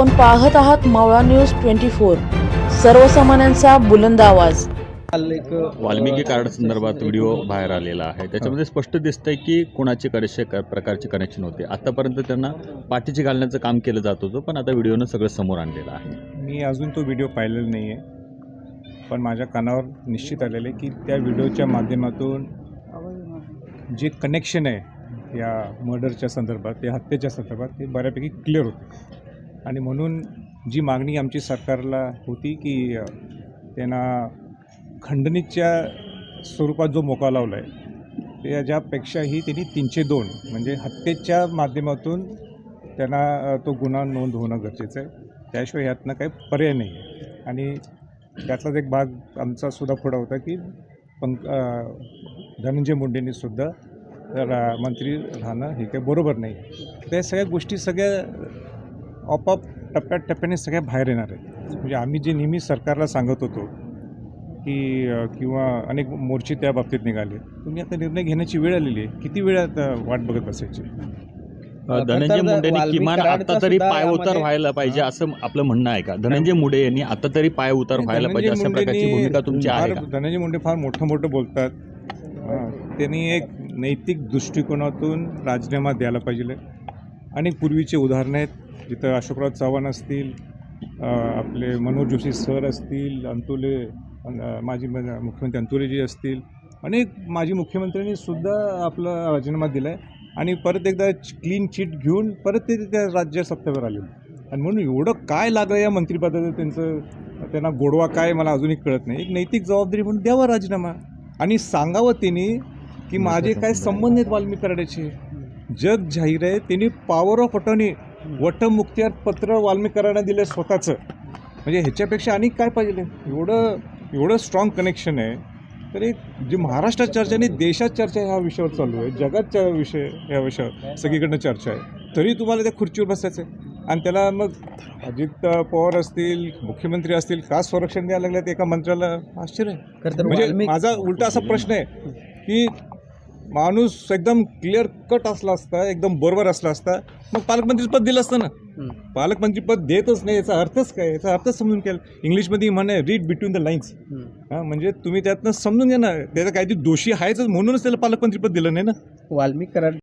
आपण पाहत आहात मावळा न्यूज ट्वेंटी फोर. सर्वसामान्यांचा बुलंद आवाज. काल एक वाल्मिकी कार्ड संदर्भात व्हिडिओ बाहेर आलेला आहे. त्याच्यामध्ये स्पष्ट दिसतंय की कुणाचे कसे प्रकारचे कनेक्शन होते. आतापर्यंत त्यांना पाठीची घालण्याचं काम केलं जात होतं पण आता व्हिडिओनं सगळं समोर आणलेलं आहे. मी अजून तो व्हिडिओ पाहिलेला नाही आहे पण माझ्या कानावर निश्चित आलेलं आहे की त्या व्हिडिओच्या माध्यमातून जे कनेक्शन आहे या मर्डरच्या संदर्भात या हत्येच्या संदर्भात ते बऱ्यापैकी क्लिअर होते. आणि म्हणून जी मागणी आमची सरकारला होती की त्यांना खंडणीच्या स्वरूपात जो मोका लावला आहे त्याच्यापेक्षाही त्यांनी तीनशे दोन म्हणजे हत्येच्या माध्यमातून त्यांना तो गुन्हा नोंद होणं गरजेचं आहे. त्याशिवाय यातनं काही पर्याय नाही आहे. आणि त्यातलाच एक भाग आमचा सुद्धा पुढा होता की पंक धनंजय मुंडेंनी सुद्धा रा मंत्री राहणं हे काही बरोबर नाही त्या सगळ्या गोष्टी सगळ्या आपोआप टप्प्यात टप्प्याने सगळ्या बाहेर येणार आहेत. म्हणजे आम्ही जे नेहमी सरकारला सांगत होतो की किंवा अनेक मोर्चे त्या बाबतीत निघाले. तुम्ही आता निर्णय घेण्याची वेळ आलेली आहे. किती वेळ आता वाट बघत बसायची? धनंजय मुंडेंनी किमान आता तरी सुद्धा पाय उतार यामध्ये- व्हायला पाहिजे असं आपलं म्हणणं आहे का? धनंजय मुंडे यांनी आता तरी पाय उतार व्हायला पाहिजे अशा प्रकारची भूमिका तुमची आहे धनंजय मुंडे फार मोठं मोठं बोलतात. त्यांनी एक नैतिक दृष्टिकोनातून राजीनामा द्यायला पाहिजे. अनेक पूर्वीचे उदाहरणं आहेत. जिथं अशोकराव चव्हाण असतील आपले मनोज जोशी सर असतील अंतुले माजी मुख्यमंत्री अंतुलेजी असतील अनेक माजी मुख्यमंत्र्यांनी सुद्धा आपला राजीनामा दिला आहे आणि परत एकदा क्लीन चिट घेऊन परत ते त्या राज्य सत्तेवर आले आणि म्हणून एवढं काय लागलं या मंत्रिपदाचं त्यांचं त्यांना गोडवा काय मला अजूनही कळत नाही. एक नैतिक जबाबदारी म्हणून द्यावा राजीनामा. आणि सांगावं त्यांनी की माझे काय संबंध आहेत वाल्मिकी कराड्याचे जग जाहीर आहे त्यांनी पॉवर ऑफ अटॉर्नी वटमुक्त्यार पत्र वाल्मिकी कराडा दिलं स्वतःचं. म्हणजे ह्याच्यापेक्षा आणि काय पाहिजे? एवढं एवढं स्ट्रॉंग कनेक्शन आहे. तर एक जे महाराष्ट्रात चर्चा नाही देशात चर्चा ह्या विषयावर चालू आहे. जगात च्या विषय ह्या विषयावर सगळीकडनं चर्चा आहे. तरी तुम्हाला त्या खुर्चीवर बसायचं आहे आणि त्याला मग अजित पवार असतील मुख्यमंत्री असतील का संरक्षण द्यायला लागल्यात एका मंत्र्याला? आश्चर्य. म्हणजे माझा उलटा असा प्रश्न आहे की माणूस एकदम क्लिअर कट असला असता एकदम बरोबर असला असता मग पालकमंत्रीपद दिलं असतं ना. पालकमंत्रीपद देतच नाही याचा अर्थच काय? याचा अर्थच समजून केला इंग्लिशमध्ये म्हणे रीड बिटवीन द लाईन्स हं. म्हणजे तुम्ही त्यातनं समजून घ्या ना त्याचा काहीतरी दोषी आहेच म्हणूनच त्याला पालकमंत्रीपद दिलं नाही ना. वाल्मिकी कराड